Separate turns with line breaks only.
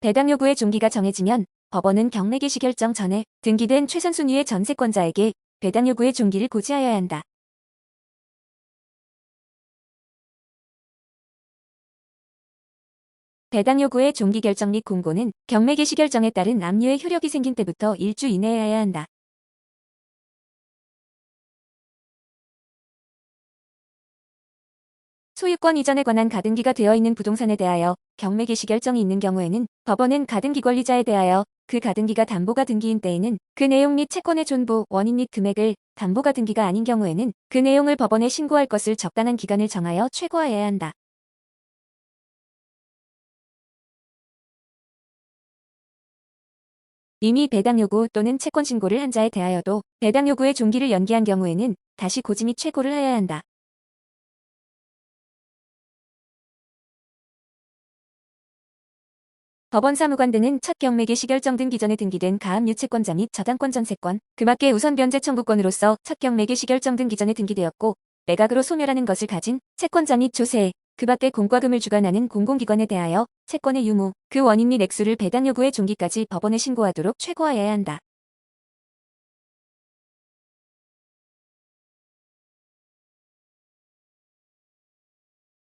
배당 요구의 종기가 정해지면 법원은 경매 개시 결정 전에 등기된 최선 순위의 전세권자에게 배당 요구의 종기를 고지하여야 한다. 배당 요구의 종기 결정 및 공고는 경매 개시 결정에 따른 압류의 효력이 생긴 때부터 일주 이내에 해야 한다. 소유권 이전에 관한 가등기가 되어 있는 부동산에 대하여 경매 개시 결정이 있는 경우에는 법원은 가등기 권리자에 대하여 그 가등기가 담보가 등기인 때에는 그 내용 및 채권의 존보, 원인 및 금액을 담보가 등기가 아닌 경우에는 그 내용을 법원에 신고할 것을 적당한 기간을 정하여 최고화해야 한다. 이미 배당 요구 또는 채권 신고를 한 자에 대하여도 배당 요구의 종기를 연기한 경우에는 다시 고지 및 최고를 해야 한다. 법원 사무관 등은 첫 경매 개시 결정 등기 전에 등기된 가압류 채권자 및 저당권 전세권, 그 밖에 우선 변제 청구권으로서 첫 경매 개시 결정 등기 전에 등기되었고 매각으로 소멸하는 것을 가진 채권자 및 조세, 그 밖에 공과금을 주관하는 공공기관에 대하여 채권의 유무, 그 원인 및 액수를 배당 요구의 종기까지 법원에 신고하도록 최고화해야 한다.